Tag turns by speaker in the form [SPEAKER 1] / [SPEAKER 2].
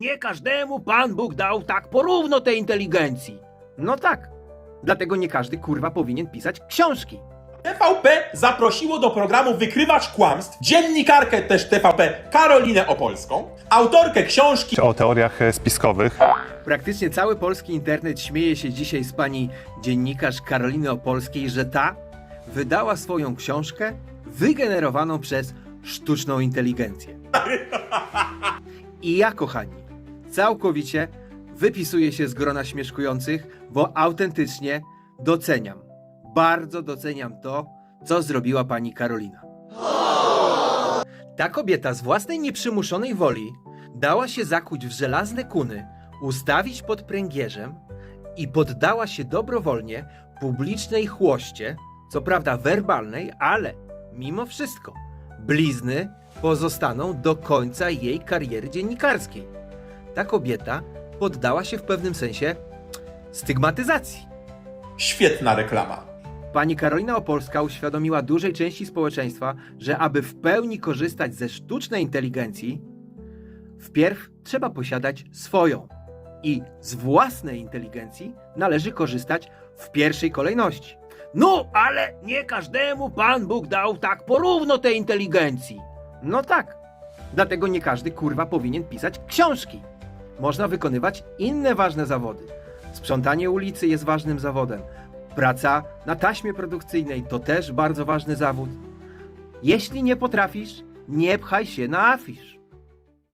[SPEAKER 1] Nie każdemu Pan Bóg dał tak porówno tej inteligencji. No tak. Dlatego nie każdy kurwa powinien pisać książki.
[SPEAKER 2] TVP zaprosiło do programu Wykrywacz Kłamstw dziennikarkę też TVP Karolinę Opolską, autorkę książki
[SPEAKER 3] o teoriach e, spiskowych.
[SPEAKER 1] Praktycznie cały polski internet śmieje się dzisiaj z pani dziennikarz Karoliny Opolskiej, że ta wydała swoją książkę wygenerowaną przez sztuczną inteligencję. I ja, kochani, całkowicie wypisuję się z grona śmieszkujących, bo autentycznie doceniam, bardzo doceniam to, co zrobiła pani Karolina. Ta kobieta z własnej nieprzymuszonej woli dała się zakuć w żelazne kuny, ustawić pod pręgierzem i poddała się dobrowolnie publicznej chłoście, co prawda werbalnej, ale mimo wszystko blizny pozostaną do końca jej kariery dziennikarskiej. Ta kobieta poddała się w pewnym sensie stygmatyzacji.
[SPEAKER 2] Świetna reklama.
[SPEAKER 1] Pani Karolina Opolska uświadomiła dużej części społeczeństwa, że aby w pełni korzystać ze sztucznej inteligencji, wpierw trzeba posiadać swoją. I z własnej inteligencji należy korzystać w pierwszej kolejności. No, ale nie każdemu Pan Bóg dał tak porówno tej inteligencji. No tak. Dlatego nie każdy kurwa powinien pisać książki. Można wykonywać inne ważne zawody. Sprzątanie ulicy jest ważnym zawodem. Praca na taśmie produkcyjnej to też bardzo ważny zawód. Jeśli nie potrafisz, nie pchaj się na afisz.